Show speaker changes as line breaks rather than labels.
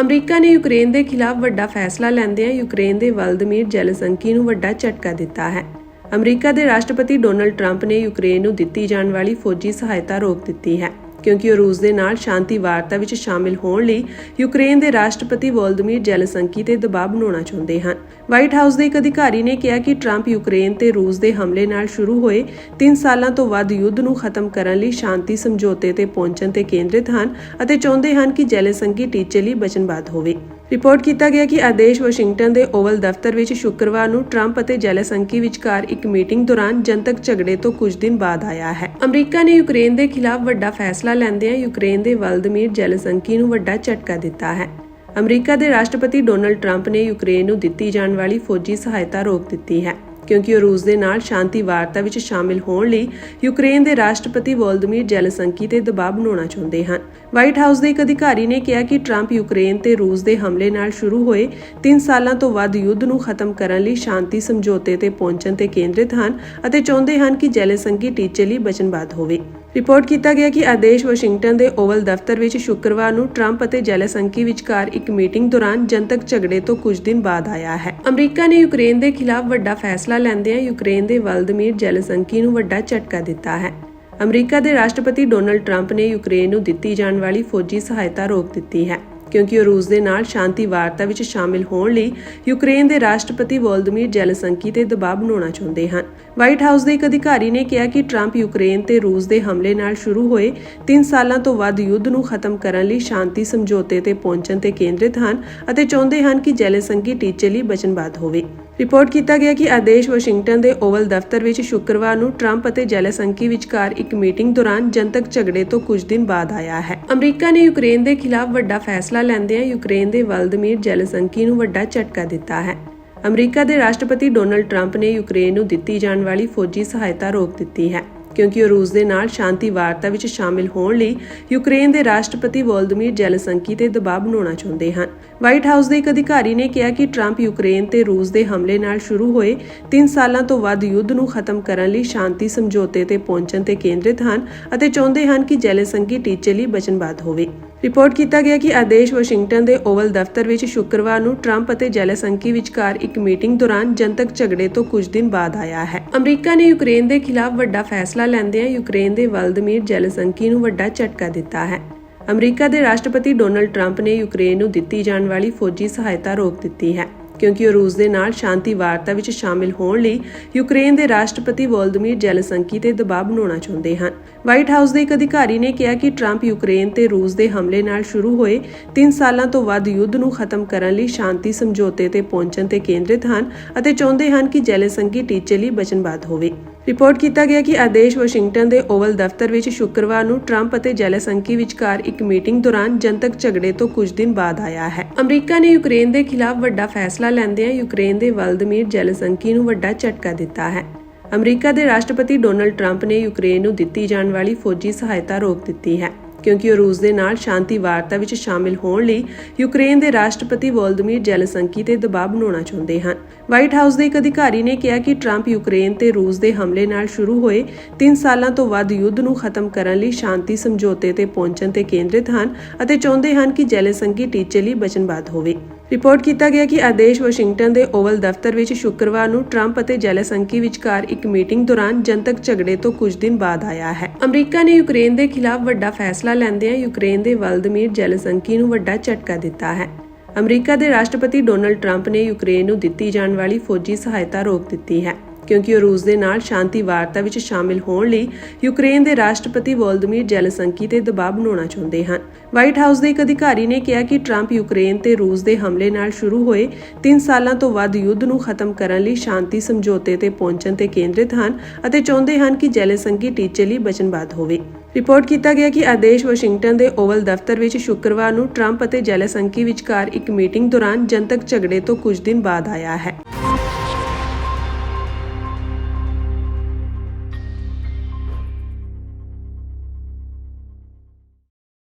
America ਨੇ Ukraine ਦੇ ਖਿਲਾਫ ਵੱਡਾ ਫੈਸਲਾ ਲੈਂਦਿਆਂ ਯੂਕਰੇਨ ਦੇ ਵਲਦਮੀਰ ਜ਼ੈਲੈਂਸਕੀ ਨੂੰ ਵੱਡਾ ਝਟਕਾ ਦਿੱਤਾ ਹੈ। ਅਮਰੀਕਾ ਦੇ ਰਾਸ਼ਟਰਪਤੀ ਡੋਨਲਡ ਟਰੰਪ ਨੇ ਯੂਕਰੇਨ ਨੂੰ ਦਿੱਤੀ ਜਾਣ ਵਾਲੀ ਫੌਜੀ ਸਹਾਇਤਾ ਰੋਕ ਦਿੱਤੀ ਹੈ। ਕਿਉਂਕਿ ਉਹ ਰੂਸ ਦੇ ਨਾਲ ਸ਼ਾਂਤੀ ਵਾਰਤਾ ਵਿੱਚ ਸ਼ਾਮਿਲ ਹੋਣ ਲਈ ਯੂਕਰੇਨ ਦੇ ਰਾਸ਼ਟਰਪਤੀ ਵੋਲਦਮੀਰ ਜ਼ੈਲੈਂਸਕੀ ਤੇ ਦਬਾਅ ਬਣਾਉਣਾ ਚਾਹੁੰਦੇ ਹਨ। ਵਾਈਟ ਹਾਊਸ ਦੇ ਇੱਕ ਅਧਿਕਾਰੀ ਨੇ ਕਿਹਾ ਕਿ ਟਰੰਪ ਯੂਕਰੇਨ ਤੇ ਰੂਸ ਦੇ ਹਮਲੇ ਨਾਲ ਸ਼ੁਰੂ ਹੋਏ 3 ਸਾਲਾਂ ਤੋਂ ਵੱਧ ਯੁੱਧ ਨੂੰ ਖਤਮ ਕਰਨ ਲਈ ਸ਼ਾਂਤੀ, ਸਮਝੌਤੇ ਤੇ ਪਹੁੰਚਣ ਤੇ ਕੇਂਦਰਿਤ ਹਨ ਅਤੇ ਚਾਹੁੰਦੇ ਹਨ ਕਿ ਜ਼ੈਲੈਂਸਕੀ ਟੀਚੇ ਲਈ ਵਚਨਬੱਧ ਹੋਵੇ। ਰਿਪੋਰਟ ਕੀਤਾ ਗਿਆ ਕਿ ਆਦੇਸ਼ ਵਾਸ਼ਿੰਗਟਨ ਦੇ ਓਵਲ ਦਫ਼ਤਰ ਵਿੱਚ ਸ਼ੁੱਕਰਵਾਰ ਨੂੰ ਟਰੰਪ ਅਤੇ ਜ਼ੈਲੈਂਸਕੀ ਵਿਚਕਾਰ ਇੱਕ ਮੀਟਿੰਗ ਦੌਰਾਨ ਜਨਤਕ ਝਗੜੇ ਤੋਂ ਕੁਝ ਦਿਨ ਬਾਅਦ ਆਇਆ ਹੈ। ਅਮਰੀਕਾ ਨੇ ਯੂਕਰੇਨ ਦੇ ਖਿਲਾਫ ਵੱਡਾ ਫੈਸਲਾ ਲੈਂਦਿਆਂ ਯੂਕਰੇਨ ਦੇ ਵਲਦਮੀਰ ਜ਼ੈਲੈਂਸਕੀ ਨੂੰ ਵੱਡਾ ਝਟਕਾ ਦਿੱਤਾ ਹੈ। ਅਮਰੀਕਾ ਦੇ ਰਾਸ਼ਟਰਪਤੀ ਡੋਨਲਡ ਟਰੰਪ ਨੇ ਯੂਕਰੇਨ ਨੂੰ ਦਿੱਤੀ ਜਾਣ ਵਾਲੀ ਫੌਜੀ ਸਹਾਇਤਾ ਰੋਕ ਦਿੱਤੀ ਹੈ। ਕਿਉਂਕਿ ਉਹ ਰੂਸ ਦੇ ਨਾਲ ਸ਼ਾਂਤੀ ਵਾਰਤਾ ਵਿੱਚ ਸ਼ਾਮਿਲ ਹੋਣ ਲਈ ਯੂਕਰੇਨ ਦੇ ਰਾਸ਼ਟਰਪਤੀ ਵੋਲਦਮੀਰ ਜ਼ੈਲੈਂਸਕੀ ਤੇ ਦਬਾਅ ਬਣਾਉਣਾ ਚਾਹੁੰਦੇ ਹਨ। ਵਾਈਟ ਹਾਊਸ ਦੇ ਇੱਕ ਅਧਿਕਾਰੀ ਨੇ ਕਿਹਾ ਕਿ ਟਰੰਪ ਯੂਕਰੇਨ ਤੇ ਰੂਸ ਦੇ ਹਮਲੇ ਨਾਲ ਸ਼ੁਰੂ ਹੋਏ 3 ਸਾਲਾਂ ਤੋਂ ਵੱਧ ਯੁੱਧ ਨੂੰ ਖਤਮ ਕਰਨ ਲਈ ਸ਼ਾਂਤੀ, ਸਮਝੌਤੇ ਤੇ ਪਹੁੰਚਣ ਤੇ ਕੇਂਦਰਿਤ ਹਨ ਅਤੇ ਚਾਹੁੰਦੇ ਹਨ ਕਿ ਜ਼ੈਲੈਂਸਕੀ ਟੀਚੇ ਲਈ ਵਚਨਬੱਧ ਹੋਵੇ। ਰਿਪੋਰਟ ਕੀਤਾ ਗਿਆ ਕਿ ਆਦੇਸ਼ ਵਾਸ਼ਿੰਗਟਨ ਦੇ ਓਵਲ ਦਫ਼ਤਰ ਵਿੱਚ ਸ਼ੁੱਕਰਵਾਰ ਨੂੰ ਟਰੰਪ ਅਤੇ ਜ਼ੈਲੈਂਸਕੀ ਵਿਚਕਾਰ ਇੱਕ ਮੀਟਿੰਗ ਦੌਰਾਨ ਜਨਤਕ ਝਗੜੇ ਤੋਂ ਕੁਝ ਦਿਨ ਬਾਅਦ ਆਇਆ ਹੈ। ਅਮਰੀਕਾ ਨੇ ਯੂਕਰੇਨ ਦੇ ਖਿਲਾਫ ਵੱਡਾ ਫੈਸਲਾ ਲੈਂਦਿਆਂ ਯੂਕਰੇਨ ਦੇ ਵਲਦਮੀਰ ਜ਼ੈਲੈਂਸਕੀ ਨੂੰ ਵੱਡਾ ਝਟਕਾ ਦਿੱਤਾ ਹੈ। ਅਮਰੀਕਾ ਦੇ ਰਾਸ਼ਟਰਪਤੀ ਡੋਨਲਡ ਟਰੰਪ ਨੇ ਯੂਕਰੇਨ ਨੂੰ ਦਿੱਤੀ ਜਾਣ ਵਾਲੀ ਫੌਜੀ ਸਹਾਇਤਾ ਰੋਕ ਦਿੱਤੀ ਹੈ। ਕਿਉਂਕਿ ਉਹ ਰੂਸ ਦੇ ਨਾਲ ਸ਼ਾਂਤੀ ਵਾਰਤਾ ਵਿੱਚ ਸ਼ਾਮਿਲ ਹੋਣ ਲਈ ਯੂਕਰੇਨ ਦੇ ਰਾਸ਼ਟਰਪਤੀ ਵੋਲਦਮੀਰ ਜ਼ੈਲੈਂਸਕੀ ਤੇ ਦਬਾਅ ਬਣਾਉਣਾ ਚਾਹੁੰਦੇ ਹਨ। ਵਾਈਟ ਹਾਊਸ ਦੇ ਇੱਕ ਅਧਿਕਾਰੀ ਨੇ ਕਿਹਾ ਕਿ ਟਰੰਪ ਯੂਕਰੇਨ ਤੇ ਰੂਸ ਦੇ ਹਮਲੇ ਨਾਲ ਸ਼ੁਰੂ ਹੋਏ 3 ਸਾਲਾਂ ਤੋਂ ਵੱਧ ਯੁੱਧ ਨੂੰ ਖਤਮ ਕਰਨ ਲਈ ਸ਼ਾਂਤੀ, ਸਮਝੌਤੇ ਤੇ ਪਹੁੰਚਣ ਤੇ ਕੇਂਦਰਿਤ ਹਨ ਅਤੇ ਚਾਹੁੰਦੇ ਹਨ ਕਿ ਜ਼ੈਲੈਂਸਕੀ ਟੀਚੇ ਲਈ ਵਚਨਬੱਧ ਹੋਵੇ। ਰਿਪੋਰਟ ਕੀਤਾ ਗਿਆ ਕਿ ਆਦੇਸ਼ ਵਾਸ਼ਿੰਗਟਨ ਦੇ ਓਵਲ ਦਫ਼ਤਰ ਵਿੱਚ ਸ਼ੁੱਕਰਵਾਰ ਨੂੰ ਟਰੰਪ ਅਤੇ ਜ਼ੈਲੈਂਸਕੀ ਵਿਚਕਾਰ ਇੱਕ ਮੀਟਿੰਗ ਦੌਰਾਨ ਜਨਤਕ ਝਗੜੇ ਤੋਂ ਕੁਝ ਦਿਨ ਬਾਅਦ ਆਇਆ ਹੈ। ਅਮਰੀਕਾ ਨੇ ਯੂਕਰੇਨ ਦੇ ਖਿਲਾਫ ਵੱਡਾ ਫੈਸਲਾ ਲੈਂਦਿਆਂ ਯੂਕਰੇਨ ਦੇ ਵਲਦਮੀਰ ਜ਼ੈਲੈਂਸਕੀ ਨੂੰ ਵੱਡਾ ਝਟਕਾ ਦਿੱਤਾ ਹੈ। ਅਮਰੀਕਾ ਦੇ ਰਾਸ਼ਟਰਪਤੀ ਡੋਨਲਡ ਟਰੰਪ ਨੇ ਯੂਕਰੇਨ ਨੂੰ ਦਿੱਤੀ ਜਾਣ ਵਾਲੀ ਫੌਜੀ ਸਹਾਇਤਾ ਰੋਕ ਦਿੱਤੀ ਹੈ। ਕਿਉਂਕਿ ਉਹ ਰੂਸ ਦੇ ਨਾਲ ਸ਼ਾਂਤੀ ਵਾਰਤਾ ਵਿੱਚ ਸ਼ਾਮਿਲ ਹੋਣ ਲਈ ਯੂਕਰੇਨ ਦੇ ਰਾਸ਼ਟਰਪਤੀ ਵੋਲਦਮੀਰ ਜ਼ੈਲੈਂਸਕੀ ਤੇ ਦਬਾਅ ਬਣਾਉਣਾ ਚਾਹੁੰਦੇ ਹਨ। ਵਾਈਟ ਹਾਊਸ ਦੇ ਇੱਕ ਅਧਿਕਾਰੀ ਨੇ ਕਿਹਾ ਕਿ ਟਰੰਪ ਯੂਕਰੇਨ ਤੇ ਰੂਸ ਦੇ ਹਮਲੇ ਨਾਲ ਸ਼ੁਰੂ ਹੋਏ 3 ਸਾਲਾਂ ਤੋਂ ਵੱਧ ਯੁੱਧ ਨੂੰ ਖਤਮ ਕਰਨ ਲਈ ਸ਼ਾਂਤੀ, ਸਮਝੌਤੇ ਤੇ ਪਹੁੰਚਣ ਤੇ ਕੇਂਦਰਿਤ ਹਨ ਅਤੇ ਚਾਹੁੰਦੇ ਹਨ ਕਿ ਜ਼ੈਲੈਂਸਕੀ ਟੀਚੇ ਲਈ ਵਚਨਬੱਧ ਹੋਵੇ। ਰਿਪੋਰਟ ਕੀਤਾ ਗਿਆ ਕਿ ਆਦੇਸ਼ ਵਾਸ਼ਿੰਗਟਨ ਦੇ ਓਵਲ ਦਫ਼ਤਰ ਵਿੱਚ ਸ਼ੁੱਕਰਵਾਰ ਨੂੰ ਟਰੰਪ ਅਤੇ ਜ਼ੈਲੈਂਸਕੀ ਵਿਚਕਾਰ ਇੱਕ ਮੀਟਿੰਗ ਦੌਰਾਨ ਜਨਤਕ ਝਗੜੇ ਤੋਂ ਕੁਝ ਦਿਨ ਬਾਅਦ ਆਇਆ ਹੈ। ਅਮਰੀਕਾ ਨੇ ਯੂਕਰੇਨ ਦੇ ਖਿਲਾਫ ਵੱਡਾ ਫੈਸਲਾ ਲੈਂਦਿਆਂ ਯੂਕਰੇਨ ਦੇ ਵਲਦਮੀਰ ਜ਼ੈਲੈਂਸਕੀ ਨੂੰ ਵੱਡਾ ਝਟਕਾ ਦਿੱਤਾ ਹੈ। ਅਮਰੀਕਾ ਦੇ ਰਾਸ਼ਟਰਪਤੀ ਡੋਨਲਡ ਟਰੰਪ ਨੇ ਯੂਕਰੇਨ ਨੂੰ ਦਿੱਤੀ ਜਾਣ ਵਾਲੀ ਫੌਜੀ ਸਹਾਇਤਾ ਰੋਕ ਦਿੱਤੀ ਹੈ। ਕਿਉਂਕਿ ਉਹ ਰੂਸ ਦੇ ਨਾਲ ਸ਼ਾਂਤੀ ਵਾਰਤਾ ਵਿੱਚ ਸ਼ਾਮਿਲ ਹੋਣ ਲਈ ਯੂਕਰੇਨ ਦੇ ਰਾਸ਼ਟਰਪਤੀ ਵੋਲਦਮੀਰ ਜ਼ੈਲੈਂਸਕੀ ਤੇ ਦਬਾਅ ਬਣਾਉਣਾ ਚਾਹੁੰਦੇ ਹਨ। ਵਾਈਟ ਹਾਊਸ ਦੇ ਇੱਕ ਅਧਿਕਾਰੀ ਨੇ ਕਿਹਾ ਕਿ ਟਰੰਪ ਯੂਕਰੇਨ ਤੇ ਰੂਸ ਦੇ ਹਮਲੇ ਨਾਲ ਸ਼ੁਰੂ ਹੋਏ 3 ਸਾਲਾਂ ਤੋਂ ਵੱਧ ਯੁੱਧ ਨੂੰ ਖਤਮ ਕਰਨ ਲਈ ਸ਼ਾਂਤੀ, ਸਮਝੌਤੇ ਤੇ ਪਹੁੰਚਣ ਤੇ ਕੇਂਦਰਿਤ ਹਨ ਅਤੇ ਚਾਹੁੰਦੇ ਹਨ ਕਿ ਜ਼ੈਲੈਂਸਕੀ ਟੀਚੇ ਲਈ ਵਚਨਬੱਧ ਹੋਵੇ। ਰਿਪੋਰਟ ਕੀਤਾ ਗਿਆ ਕਿ ਆਦੇਸ਼ ਵਾਸ਼ਿੰਗਟਨ ਦੇ ਓਵਲ ਦਫ਼ਤਰ ਵਿੱਚ ਸ਼ੁੱਕਰਵਾਰ ਨੂੰ ਟਰੰਪ ਅਤੇ ਜੈਲਸੰਕੀ ਵਿਚਕਾਰ ਇੱਕ ਮੀਟਿੰਗ ਦੌਰਾਨ ਜਨਤਕ ਝਗੜੇ ਤੋਂ ਕੁਝ ਦਿਨ ਬਾਅਦ ਆਇਆ ਹੈ। ਅਮਰੀਕਾ ਨੇ ਯੂਕਰੇਨ ਦੇ ਖਿਲਾਫ ਵੱਡਾ ਫੈਸਲਾ ਲੈਂਦਿਆਂ ਯੂਕਰੇਨ ਦੇ ਵਲਦਮੀਰ ਜ਼ੈਲੈਂਸਕੀ ਨੂੰ ਵੱਡਾ ਝਟਕਾ ਦਿੱਤਾ ਹੈ। ਅਮਰੀਕਾ ਦੇ ਰਾਸ਼ਟਰਪਤੀ ਡੋਨਲਡ ਟਰੰਪ ਨੇ ਯੂਕਰੇਨ ਨੂੰ ਦਿੱਤੀ ਜਾਣ ਵਾਲੀ ਫੌਜੀ ਸਹਾਇਤਾ ਰੋਕ ਦਿੱਤੀ ਹੈ। ਕਿਉਂਕਿ ਉਹ ਰੂਸ ਦੇ ਨਾਲ ਸ਼ਾਂਤੀ ਵਾਰਤਾ ਵਿੱਚ ਸ਼ਾਮਿਲ ਹੋਣ ਲਈ ਯੂਕਰੇਨ ਦੇ ਰਾਸ਼ਟਰਪਤੀ ਵੋਲਦਮੀਰ ਜ਼ੈਲੈਂਸਕੀ ਤੇ ਦਬਾਅ ਬਣਾਉਣਾ ਚਾਹੁੰਦੇ ਹਨ। ਵਾਈਟ ਹਾਊਸ ਦੇ ਇੱਕ ਅਧਿਕਾਰੀ ਨੇ ਕਿਹਾ ਕਿ ਟਰੰਪ ਯੂਕਰੇਨ ਤੇ ਰੂਸ ਦੇ ਹਮਲੇ ਨਾਲ ਸ਼ੁਰੂ ਹੋਏ 3 ਸਾਲਾਂ ਤੋਂ ਵੱਧ ਯੁੱਧ ਨੂੰ ਖਤਮ ਕਰਨ ਲਈ ਸ਼ਾਂਤੀ, ਸਮਝੌਤੇ ਤੇ ਪਹੁੰਚਣ ਤੇ ਕੇਂਦਰਿਤ ਹਨ ਅਤੇ ਚਾਹੁੰਦੇ ਹਨ ਕਿ ਜ਼ੈਲੈਂਸਕੀ ਟੀਚੇ ਲਈ ਵਚਨਬੱਧ ਹੋਵੇ। ਰਿਪੋਰਟ ਕੀਤਾ ਗਿਆ ਕਿ ਆਦੇਸ਼ ਵਾਸ਼ਿੰਗਟਨ ਦੇ ਓਵਲ ਦਫ਼ਤਰ ਵਿੱਚ ਸ਼ੁੱਕਰਵਾਰ ਨੂੰ ਟਰੰਪ ਅਤੇ ਜ਼ੈਲੈਂਸਕੀ ਵਿਚਕਾਰ ਇੱਕ ਮੀਟਿੰਗ ਦੌਰਾਨ ਜਨਤਕ ਝਗੜੇ ਤੋਂ ਕੁਝ ਦਿਨ ਬਾਅਦ ਆਇਆ ਹੈ। ਅਮਰੀਕਾ ਨੇ ਯੂਕਰੇਨ ਦੇ ਖਿਲਾਫ ਵੱਡਾ ਫੈਸਲਾ ਲੈਂਦਿਆਂ ਯੂਕਰੇਨ ਦੇ ਵਲਦਮੀਰ ਜ਼ੈਲੈਂਸਕੀ ਨੂੰ ਵੱਡਾ ਝਟਕਾ ਦਿੱਤਾ ਹੈ। ਅਮਰੀਕਾ ਦੇ ਰਾਸ਼ਟਰਪਤੀ ਡੋਨਲਡ ਟਰੰਪ ਨੇ ਯੂਕਰੇਨ ਨੂੰ ਦਿੱਤੀ ਜਾਣ ਵਾਲੀ ਫੌਜੀ ਸਹਾਇਤਾ ਰੋਕ ਦਿੱਤੀ ਹੈ। ਕਿਉਂਕਿ ਉਹ ਰੂਸ ਦੇ ਨਾਲ ਸ਼ਾਂਤੀ ਵਾਰਤਾ ਵਿੱਚ ਸ਼ਾਮਿਲ ਹੋਣ ਲਈ ਯੂਕਰੇਨ ਦੇ ਰਾਸ਼ਟਰਪਤੀ ਵੋਲਦਮੀਰ ਜ਼ੈਲੈਂਸਕੀ ਤੇ ਦਬਾਅ ਬਣਾਉਣਾ ਚਾਹੁੰਦੇ ਹਨ। ਵਾਈਟ ਹਾਊਸ ਦੇ ਇੱਕ ਅਧਿਕਾਰੀ ਨੇ ਕਿਹਾ ਕਿ ਟਰੰਪ ਯੂਕਰੇਨ ਤੇ ਰੂਸ ਦੇ ਹਮਲੇ ਨਾਲ ਸ਼ੁਰੂ ਹੋਏ 3 ਸਾਲਾਂ ਤੋਂ ਵੱਧ ਯੁੱਧ ਨੂੰ ਖਤਮ ਕਰਨ ਲਈ ਸ਼ਾਂਤੀ, ਸਮਝੌਤੇ ਤੇ ਪਹੁੰਚਣ ਤੇ ਕੇਂਦਰਿਤ ਹਨ ਅਤੇ ਚਾਹੁੰਦੇ ਹਨ ਕਿ ਜ਼ੈਲੈਂਸਕੀ ਟੀਚੇ ਲਈ ਵਚਨਬੱਧ ਹੋਵੇ। ਰਿਪੋਰਟ ਕੀਤਾ ਗਿਆ ਕਿ ਆਦੇਸ਼ ਵਾਸ਼ਿੰਗਟਨ ਦੇ ਓਵਲ ਦਫ਼ਤਰ ਵਿੱਚ ਸ਼ੁੱਕਰਵਾਰ ਨੂੰ ਟਰੰਪ ਅਤੇ ਜ਼ੈਲੈਂਸਕੀ ਵਿਚਕਾਰ ਇੱਕ ਮੀਟਿੰਗ ਦੌਰਾਨ ਜਨਤਕ ਝਗੜੇ ਤੋਂ ਕੁਝ ਦਿਨ ਬਾਅਦ ਆਇਆ ਹੈ।